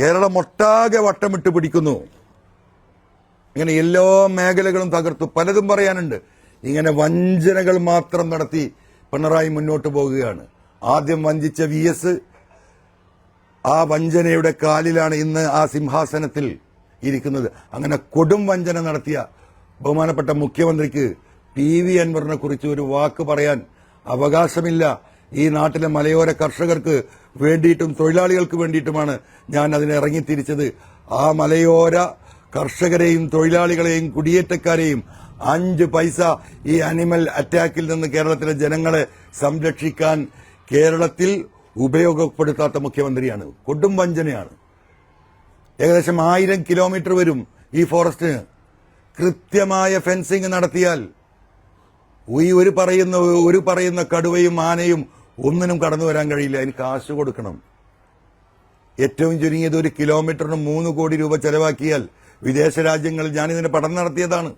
കേരളം ഒട്ടാകെ വട്ടമിട്ട് പിടിക്കുന്നു. ഇങ്ങനെ എല്ലാ മേഖലകളും തകർത്തു. പലതും പറയാനുണ്ട്. ഇങ്ങനെ വഞ്ചനകൾ മാത്രം നടത്തി പിണറായി മുന്നോട്ട് പോകുകയാണ്. ആദ്യം വഞ്ചിച്ച വി എസ് ആ വഞ്ചനയുടെ കാലിലാണ് ഇന്ന് ആ സിംഹാസനത്തിൽ ഇരിക്കുന്നത്. അങ്ങനെ കൊടും വഞ്ചന നടത്തിയ ബഹുമാനപ്പെട്ട മുഖ്യമന്ത്രിക്ക് പി വി അൻവറിനെ കുറിച്ച് ഒരു വാക്ക് പറയാൻ അവകാശമില്ല. ഈ നാട്ടിലെ മലയോര കർഷകർക്ക് വേണ്ടിയിട്ടും തൊഴിലാളികൾക്ക് വേണ്ടിയിട്ടുമാണ് ഞാൻ അതിനെ ഇറങ്ങിത്തിരിച്ചത്. ആ മലയോര കർഷകരെയും തൊഴിലാളികളെയും കുടിയേറ്റക്കാരെയും അഞ്ച് പൈസ ഈ അനിമൽ അറ്റാക്കിൽ നിന്ന് കേരളത്തിലെ ജനങ്ങളെ സംരക്ഷിക്കാൻ കേരളത്തിൽ ഉപയോഗപ്പെടുത്താത്ത മുഖ്യമന്ത്രിയാണ്. കൊടും വഞ്ചനയാണ്. ഏകദേശം ആയിരം കിലോമീറ്റർ വരും ഈ ഫോറസ്റ്റിന്. കൃത്യമായ ഫെൻസിംഗ് നടത്തിയാൽ ഈ ഒരു പറയുന്ന ഒരു പറയുന്ന കടുവയും ആനയും ഒന്നിനും കടന്നു വരാൻ കഴിയില്ല. അതിന് കാശ് കൊടുക്കണം. ഏറ്റവും ചുരുങ്ങിയത് ഒരു കിലോമീറ്ററിന് മൂന്ന് കോടി രൂപ ചെലവാക്കിയാൽ വിദേശ രാജ്യങ്ങളിൽ ഞാനിതിന്റെ പഠനം നടത്തിയതാണ്.